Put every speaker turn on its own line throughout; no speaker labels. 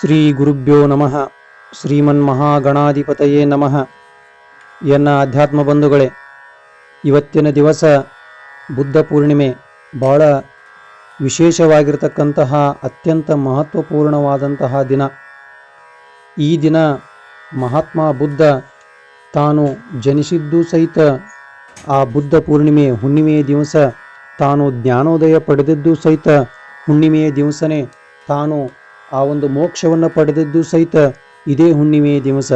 ಶ್ರೀ ಗುರುಭ್ಯೋ ನಮಃ. ಶ್ರೀಮನ್ ಶ್ರೀಮನ್ಮಹಾಗಣಾಧಿಪತಯೇ ನಮಃ. ಎನ್ನ ಆಧ್ಯಾತ್ಮ ಬಂಧುಗಳೇ ಇವತ್ತಿನ ದಿವಸ ಬುದ್ಧ ಪೂರ್ಣಿಮೆ ಬಹಳ ವಿಶೇಷವಾಗಿರ್ತಕ್ಕಂತಹ ಅತ್ಯಂತ ಮಹತ್ವಪೂರ್ಣವಾದಂತಹ ದಿನ. ಈ ದಿನ ಮಹಾತ್ಮ ಬುದ್ಧ ತಾನು ಜನಿಸಿದ್ದು ಸಹಿತ ಆ ಬುದ್ಧ ಪೂರ್ಣಿಮೆ ಹುಣ್ಣಿಮೆಯ ದಿವಸ ತಾನು ಜ್ಞಾನೋದಯ ಪಡೆದಿದ್ದು ಸಹಿತ ಹುಣ್ಣಿಮೆಯ ದಿವಸನೇ ತಾನು ಆ ಒಂದು ಮೋಕ್ಷವನ್ನು ಪಡೆದದ್ದು ಸಹಿತ ಇದೇ ಹುಣ್ಣಿಮೆಯ ದಿವಸ.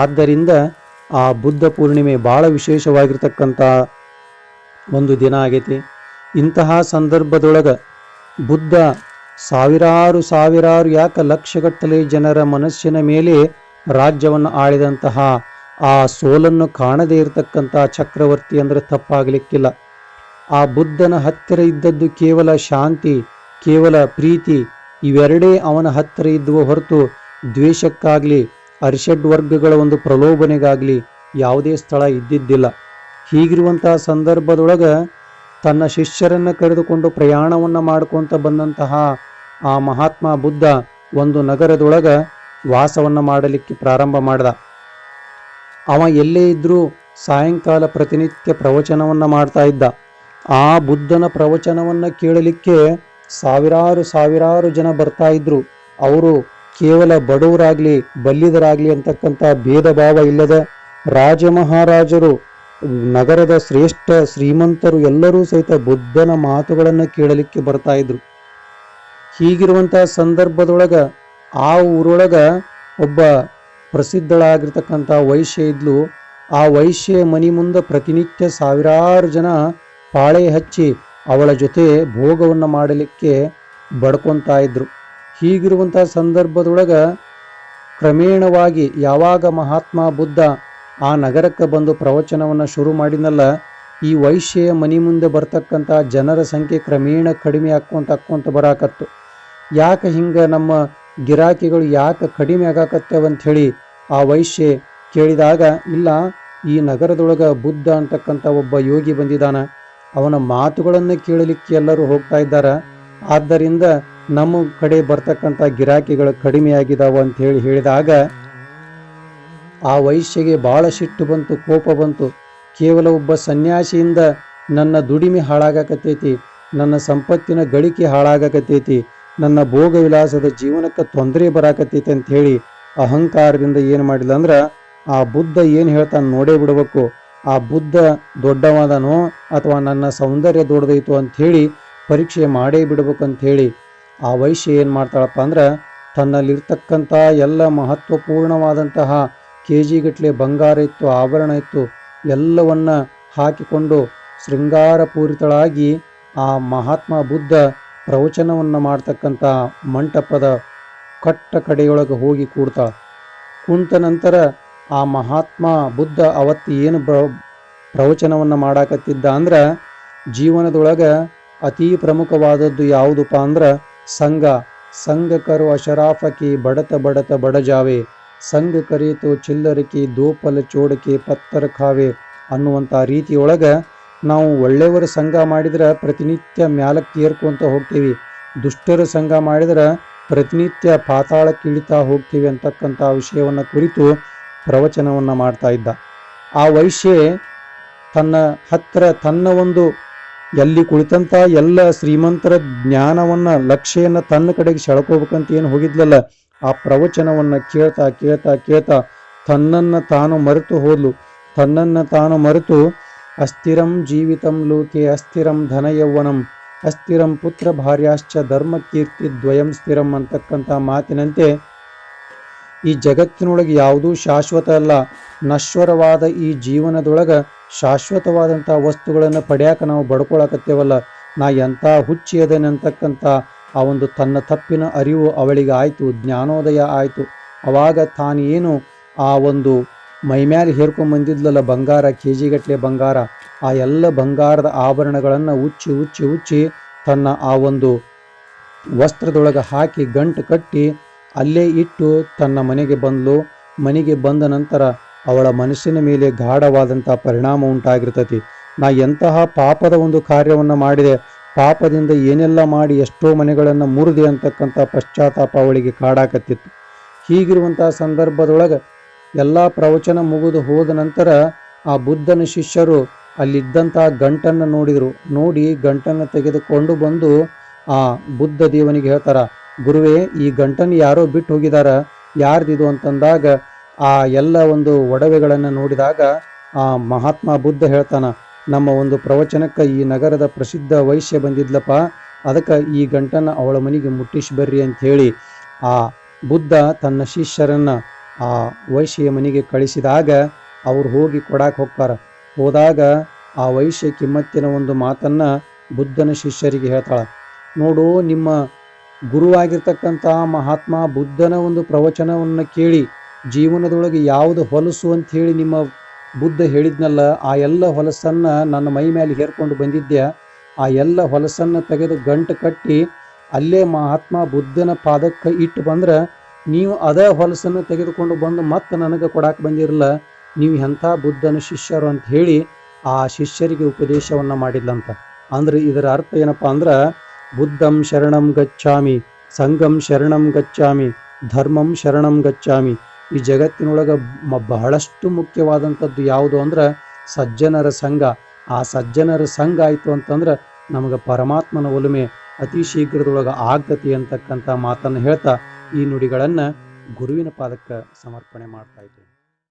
ಆದ್ದರಿಂದ ಆ ಬುದ್ಧ ಪೂರ್ಣಿಮೆ ಬಹಳ ವಿಶೇಷವಾಗಿರ್ತಕ್ಕಂಥ ಒಂದು ದಿನ ಆಗೈತಿ. ಇಂತಹ ಸಂದರ್ಭದೊಳಗೆ ಬುದ್ಧ ಸಾವಿರಾರು ಸಾವಿರಾರು ಯಾಕ ಲಕ್ಷಗಟ್ಟಲೆ ಜನರ ಮನಸ್ಸಿನ ಮೇಲೆ ರಾಜ್ಯವನ್ನು ಆಳಿದಂತಹ ಆ ಸೋಲನ್ನು ಕಾಣದೇ ಇರತಕ್ಕಂಥ ಚಕ್ರವರ್ತಿ ಅಂದರೆ ತಪ್ಪಾಗಲಿಕ್ಕಿಲ್ಲ. ಆ ಬುದ್ಧನ ಹತ್ತಿರ ಇದ್ದದ್ದು ಕೇವಲ ಶಾಂತಿ, ಕೇವಲ ಪ್ರೀತಿ ಇವೆರಡೇ ಅವನ ಹತ್ತಿರ ಇದ್ದುವ ಹೊರತು ದ್ವೇಷಕ್ಕಾಗಲಿ, ಅರಿಷಡ್ ವರ್ಗಗಳ ಒಂದು ಪ್ರಲೋಭನೆಗಾಗಲಿ ಯಾವುದೇ ಸ್ಥಳ ಇದ್ದಿದ್ದಿಲ್ಲ. ಹೀಗಿರುವಂತಹ ಸಂದರ್ಭದೊಳಗ ತನ್ನ ಶಿಷ್ಯರನ್ನು ಕರೆದುಕೊಂಡು ಪ್ರಯಾಣವನ್ನು ಮಾಡ್ಕೊಂತ ಬಂದಂತಹ ಆ ಮಹಾತ್ಮ ಬುದ್ಧ ಒಂದು ನಗರದೊಳಗ ವಾಸವನ್ನು ಮಾಡಲಿಕ್ಕೆ ಪ್ರಾರಂಭ ಮಾಡಿದ. ಅವ ಎಲ್ಲೇ ಇದ್ದರೂ ಸಾಯಂಕಾಲ ಪ್ರತಿನಿತ್ಯ ಪ್ರವಚನವನ್ನು ಮಾಡ್ತಾ ಇದ್ದ. ಆ ಬುದ್ಧನ ಪ್ರವಚನವನ್ನು ಕೇಳಲಿಕ್ಕೆ ಸಾವಿರಾರು ಸಾವಿರಾರು ಜನ ಬರ್ತಾ ಇದ್ರು. ಅವರು ಕೇವಲ ಬಡವರಾಗ್ಲಿ, ಬಲ್ಲಿದರಾಗ್ಲಿ ಅಂತಕ್ಕಂಥ ಭೇದ ಭಾವ ಇಲ್ಲದ ರಾಜ ಮಹಾರಾಜರು ನಗರದ ಶ್ರೇಷ್ಠ ಶ್ರೀಮಂತರು ಎಲ್ಲರೂ ಸಹಿತ ಬುದ್ಧನ ಮಾತುಗಳನ್ನು ಕೇಳಲಿಕ್ಕೆ ಬರ್ತಾ ಇದ್ರು. ಹೀಗಿರುವಂತಹ ಸಂದರ್ಭದೊಳಗ ಆ ಊರೊಳಗ ಒಬ್ಬ ಪ್ರಸಿದ್ಧಳಾಗಿರ್ತಕ್ಕಂಥ ವೈಶ್ಯ ಇದ್ಲು. ಆ ವೈಶ್ಯ ಮನಿ ಮುಂದೆ ಪ್ರತಿನಿತ್ಯ ಸಾವಿರಾರು ಜನ ಪಾಳೆ ಹಚ್ಚಿ ಅವಳ ಜೊತೆ ಭೋಗವನ್ನು ಮಾಡಲಿಕ್ಕೆ ಬಡ್ಕೊತಾ ಇದ್ರು. ಹೀಗಿರುವಂತಹ ಸಂದರ್ಭದೊಳಗ ಕ್ರಮೇಣವಾಗಿ ಯಾವಾಗ ಮಹಾತ್ಮ ಬುದ್ಧ ಆ ನಗರಕ್ಕೆ ಬಂದು ಪ್ರವಚನವನ್ನು ಶುರು ಮಾಡಿನಲ್ಲ ಈ ವೈಶ್ಯ ಮನೆ ಮುಂದೆ ಬರ್ತಕ್ಕಂಥ ಜನರ ಸಂಖ್ಯೆ ಕ್ರಮೇಣ ಕಡಿಮೆ ಆಕ್ಕೊಂತ ಆಕ್ಕೊಂತ ಬರಾಕತ್ತು. ಯಾಕೆ ಹಿಂಗೆ ನಮ್ಮ ಗಿರಾಕಿಗಳು ಯಾಕೆ ಕಡಿಮೆ ಹೇಳಿ ಆ ವೈಶ್ಯೆ ಕೇಳಿದಾಗ, ಇಲ್ಲ, ಈ ನಗರದೊಳಗ ಬುದ್ಧ ಅಂತಕ್ಕಂಥ ಒಬ್ಬ ಯೋಗಿ ಬಂದಿದ್ದಾನ. ಅವನ ಮಾತುಗಳನ್ನು ಕೇಳಲಿಕ್ಕೆ ಎಲ್ಲರೂ ಹೋಗ್ತಾ ಇದ್ದಾರೆ. ಆದ್ದರಿಂದ ನಮ್ಮ ಕಡೆ ಬರ್ತಕ್ಕಂಥ ಗಿರಾಕಿಗಳು ಕಡಿಮೆ ಆಗಿದಾವ ಅಂತ ಹೇಳಿ ಹೇಳಿದಾಗ, ಆ ವೈಶ್ಯಗೆ ಬಹಳ ಸಿಟ್ಟು ಬಂತು, ಕೋಪ ಬಂತು. ಕೇವಲ ಒಬ್ಬ ಸನ್ಯಾಸಿಯಿಂದ ನನ್ನ ದುಡಿಮೆ ಹಾಳಾಗಕತ್ತೈತಿ, ನನ್ನ ಸಂಪತ್ತಿನ ಗಳಿಕೆ ಹಾಳಾಗಕತ್ತೈತಿ, ನನ್ನ ಭೋಗ ವಿಲಾಸದ ಜೀವನಕ್ಕೆ ತೊಂದರೆ ಬರಾಕತ್ತೈತಿ ಅಂತ ಹೇಳಿ ಅಹಂಕಾರದಿಂದ ಏನು ಮಾಡಿಲ್ಲ ಅಂದ್ರೆ ಆ ಬುದ್ಧ ಏನು ಹೇಳ್ತಾನೆ ನೋಡೇ ಬಿಡಬೇಕು. ಆ ಬುದ್ಧ ದೊಡ್ಡವಾದನೋ ಅಥವಾ ನನ್ನ ಸೌಂದರ್ಯ ದೊಡ್ಡದೈತು ಅಂತ ಹೇಳಿ ಪರೀಕ್ಷೆ ಮಾಡೇ ಬಿಡ್ಬೇಕಂತ ಹೇಳಿ ಆ ವೈಶ್ಯ ಏನು ಮಾಡ್ತಾಳಪ್ಪ ಅಂದ್ರೆ ತನ್ನಲ್ಲಿರ್ತಕ್ಕಂಥ ಎಲ್ಲ ಮಹತ್ವಪೂರ್ಣವಾದಂತಹ ಕೆ ಜಿಗಟ್ಟಲೆ ಬಂಗಾರ ಇತ್ತು, ಆಭರಣ ಇತ್ತು, ಎಲ್ಲವನ್ನ ಹಾಕಿಕೊಂಡು ಶೃಂಗಾರಪೂರಿತಳಾಗಿ ಆ ಮಹಾತ್ಮ ಬುದ್ಧ ಪ್ರವಚನವನ್ನು ಮಾಡ್ತಕ್ಕಂಥ ಮಂಟಪದ ಕಟ್ಟ ಕಡೆಯೊಳಗೆ ಹೋಗಿ ಕೂಡ್ತಾಳೆ. ಕುಂತ ನಂತರ ಆ ಮಹಾತ್ಮ ಬುದ್ಧ ಅವತ್ತು ಏನು ಪ್ರ, ಪ್ರವಚನವನ್ನು ಮಾಡಾಕತ್ತಿದ್ದ ಅಂದ್ರೆ ಜೀವನದೊಳಗೆ ಅತೀ ಪ್ರಮುಖವಾದದ್ದು ಯಾವುದಪ್ಪ ಅಂದ್ರೆ ಸಂಘ. ಸಂಘ ಕರು ಅಶರಾಫಕಿ ಬಡತ ಬಡತ ಬಡಜಾವೆ. ಸಂಘ ಕರೀತು ಚಿಲ್ಲರಕಿ ದೋಪಲ ಚೋಡಕಿ ಪತ್ತರ ಖಾವೆ ಅನ್ನುವಂಥ ರೀತಿಯೊಳಗೆ ನಾವು ಒಳ್ಳೆಯವರ ಸಂಘ ಮಾಡಿದ್ರೆ ಪ್ರತಿನಿತ್ಯ ಮ್ಯಾಲಕ್ಕೆ ಏರ್ಕೊಂತ ಹೋಗ್ತೀವಿ. ದುಷ್ಟರ ಸಂಘ ಮಾಡಿದ್ರೆ ಪ್ರತಿನಿತ್ಯ ಪಾತಾಳಕ್ಕೆ ಇಳಿತಾ ಹೋಗ್ತೀವಿ ಅಂತಕ್ಕಂಥ ವಿಷಯವನ್ನು ಕುರಿತು ಪ್ರವಚನವನ್ನು ಮಾಡ್ತಾ ಇದ್ದ. ಆ ವೈಶ್ಯೆ ತನ್ನ ಹತ್ತಿರ ತನ್ನ ಒಂದು ಎಲ್ಲಿ ಕುಳಿತಂತ ಎಲ್ಲ ಶ್ರೀಮಂತರ ಜ್ಞಾನವನ್ನ ಲಕ್ಷ್ಯನ ತನ್ನ ಕಡೆಗೆ ಸೆಳ್ಕೋಬೇಕಂತ ಏನು ಹೋಗಿದ್ಲಲ್ಲ, ಆ ಪ್ರವಚನವನ್ನ ಕೇಳ್ತಾ ಕೇಳ್ತಾ ಕೇಳ್ತಾ ತನ್ನನ್ನ ತಾನು ಮರೆತು ಹೋದ್ಲು. ತನ್ನನ್ನ ತಾನು ಮರೆತು ಅಸ್ಥಿರಂ ಜೀವಿತಂ ಲೋಕೆ ಅಸ್ಥಿರಂ ಧನ ಯೌವನಂ ಅಸ್ಥಿರಂ ಪುತ್ರ ಭಾರ್ಯಾಶ್ಚ ಧರ್ಮ ಕೀರ್ತಿ ದ್ವಯಂ ಸ್ಥಿರಂ ಅಂತಕ್ಕಂಥ ಮಾತಿನಂತೆ ಈ ಜಗತ್ತಿನೊಳಗೆ ಯಾವುದೂ ಶಾಶ್ವತ ಅಲ್ಲ. ನಶ್ವರವಾದ ಈ ಜೀವನದೊಳಗೆ ಶಾಶ್ವತವಾದಂಥ ವಸ್ತುಗಳನ್ನು ಪಡ್ಯಾಕ ನಾವು ಬಡ್ಕೊಳಕತ್ತೇವಲ್ಲ. ನಾ ಎಂಥ ಹುಚ್ಚಿ ಅದೇನಂತಕ್ಕಂಥ ಆ ಒಂದು ತನ್ನ ತಪ್ಪಿನ ಅರಿವು ಅವಳಿಗೆ ಆಯಿತು, ಜ್ಞಾನೋದಯ ಆಯಿತು. ಅವಾಗ ತಾನೇನು ಆ ಒಂದು ಮೈಮ್ಯಾಲೆ ಹೇರ್ಕೊಂಡು ಬಂದಿದ್ಲಲ್ಲ ಬಂಗಾರ ಕೆ ಜಿಗಟ್ಟಲೆ ಬಂಗಾರ, ಆ ಎಲ್ಲ ಬಂಗಾರದ ಆಭರಣಗಳನ್ನು ಉಚ್ಚಿ ಉಚ್ಚಿ ಉಚ್ಚಿ ತನ್ನ ಆ ಒಂದು ವಸ್ತ್ರದೊಳಗೆ ಹಾಕಿ ಗಂಟು ಕಟ್ಟಿ ಅಲ್ಲೇ ಇಟ್ಟು ತನ್ನ ಮನೆಗೆ ಬಂದ್ಲು. ಮನೆಗೆ ಬಂದ ನಂತರ ಅವಳ ಮನಸ್ಸಿನ ಮೇಲೆ ಗಾಢವಾದಂಥ ಪರಿಣಾಮ ಉಂಟಾಗಿರ್ತತಿ. ನಾ ಎಂತಹ ಪಾಪದ ಒಂದು ಕಾರ್ಯವನ್ನು ಮಾಡಿದೆ, ಪಾಪದಿಂದ ಏನೆಲ್ಲ ಮಾಡಿ ಎಷ್ಟೋ ಮನೆಗಳನ್ನು ಮುರಿದೆ ಅಂತಕ್ಕಂಥ ಪಶ್ಚಾತ್ತಾಪ ಅವಳಿಗೆ ಕಾಡಾಕತ್ತಿತ್ತು. ಹೀಗಿರುವಂಥ ಸಂದರ್ಭದೊಳಗೆ ಎಲ್ಲ ಪ್ರವಚನ ಮುಗಿದು ಹೋದ ನಂತರ ಆ ಬುದ್ಧನ ಶಿಷ್ಯರು ಅಲ್ಲಿದ್ದಂಥ ಗಂಟನ್ನು ನೋಡಿದರು. ನೋಡಿ ಗಂಟನ್ನು ತೆಗೆದುಕೊಂಡು ಬಂದು ಆ ಬುದ್ಧ ದೇವನಿಗೆ ಹೇಳ್ತಾರ ಗುರುವೇ, ಈ ಗಂಟನ್ನು ಯಾರೋ ಬಿಟ್ಟು ಹೋಗಿದಾರ? ಯಾರ್ದಿದು ಅಂತಂದಾಗ ಆ ಎಲ್ಲ ಒಂದು ಒಡವೆಗಳನ್ನು ನೋಡಿದಾಗ ಆ ಮಹಾತ್ಮ ಬುದ್ಧ ಹೇಳ್ತಾನ, ನಮ್ಮ ಒಂದು ಪ್ರವಚನಕ್ಕೆ ಈ ನಗರದ ಪ್ರಸಿದ್ಧ ವೈಶ್ಯ ಬಂದಿದ್ಲಪ್ಪ, ಅದಕ್ಕೆ ಈ ಗಂಟನ್ನು ಅವಳ ಮನೆಗೆ ಮುಟ್ಟಿಸಿ ಬರ್ರಿ ಅಂತ ಹೇಳಿ ಆ ಬುದ್ಧ ತನ್ನ ಶಿಷ್ಯರನ್ನು ಆ ವೈಶ್ಯ ಮನೆಗೆ ಕಳಿಸಿದಾಗ ಅವ್ರು ಹೋಗಿ ಕೊಡಕ್ಕೆ ಹೋಗ್ತಾರ. ಹೋದಾಗ ಆ ವೈಶ್ಯ ಕಿಮ್ಮತ್ತಿನ ಒಂದು ಮಾತನ್ನು ಬುದ್ಧನ ಶಿಷ್ಯರಿಗೆ ಹೇಳ್ತಾಳೆ, ನೋಡು ನಿಮ್ಮ ಗುರುವಾಗಿರ್ತಕ್ಕಂಥ ಮಹಾತ್ಮ ಬುದ್ಧನ ಒಂದು ಪ್ರವಚನವನ್ನು ಕೇಳಿ ಜೀವನದೊಳಗೆ ಯಾವುದು ಹೊಲಸು ಅಂತ ನಿಮ್ಮ ಬುದ್ಧ ಹೇಳಿದ್ನಲ್ಲ, ಆ ಎಲ್ಲ ಹೊಲಸನ್ನು ನನ್ನ ಮೈ ಮೇಲೆ ಹೇರ್ಕೊಂಡು ಬಂದಿದ್ದೆ ಆ ಎಲ್ಲ ಹೊಲಸನ್ನು ತೆಗೆದು ಗಂಟು ಕಟ್ಟಿ ಅಲ್ಲೇ ಮಹಾತ್ಮ ಬುದ್ಧನ ಪಾದಕ್ಕೆ ಇಟ್ಟು ಬಂದ್ರೆ ನೀವು ಅದೇ ಹೊಲಸನ್ನು ತೆಗೆದುಕೊಂಡು ಬಂದು ಮತ್ತೆ ನನಗೆ ಕೊಡಕ್ಕೆ ಬಂದಿರಲ್ಲ, ನೀವು ಎಂಥ ಬುದ್ಧನ ಶಿಷ್ಯರು ಅಂತ ಹೇಳಿ ಆ ಶಿಷ್ಯರಿಗೆ ಉಪದೇಶವನ್ನು ಮಾಡಿದ್ಲಂತ. ಅಂದ್ರೆ ಇದರ ಅರ್ಥ ಏನಪ್ಪ ಅಂದ್ರ ಬುದ್ಧಂ ಶರಣಂ ಗಚ್ಚಾಮಿ ಸಂಘಂ ಶರಣಂ ಗಚ್ಚಾಮಿ ಧರ್ಮಂ ಶರಣಂ ಗಚ್ಚಾಮಿ ಈ ಜಗತ್ತಿನೊಳಗೆ ಬಹಳಷ್ಟು ಮುಖ್ಯವಾದಂಥದ್ದು ಯಾವುದು ಅಂದ್ರೆ ಸಜ್ಜನರ ಸಂಘ. ಆ ಸಜ್ಜನರ ಸಂಘ ಆಯಿತು ಅಂತಂದ್ರೆ ನಮಗೆ ಪರಮಾತ್ಮನ ಒಲುಮೆ ಅತಿ ಶೀಘ್ರದೊಳಗೆ ಆಗ್ತತಿ ಅಂತಕ್ಕಂಥ ಮಾತನ್ನು ಹೇಳ್ತಾ ಈ ನುಡಿಗಳನ್ನು ಗುರುವಿನ ಪಾದಕ್ಕೆ ಸಮರ್ಪಣೆ ಮಾಡ್ತಾ ಇದ್ದೇನೆ.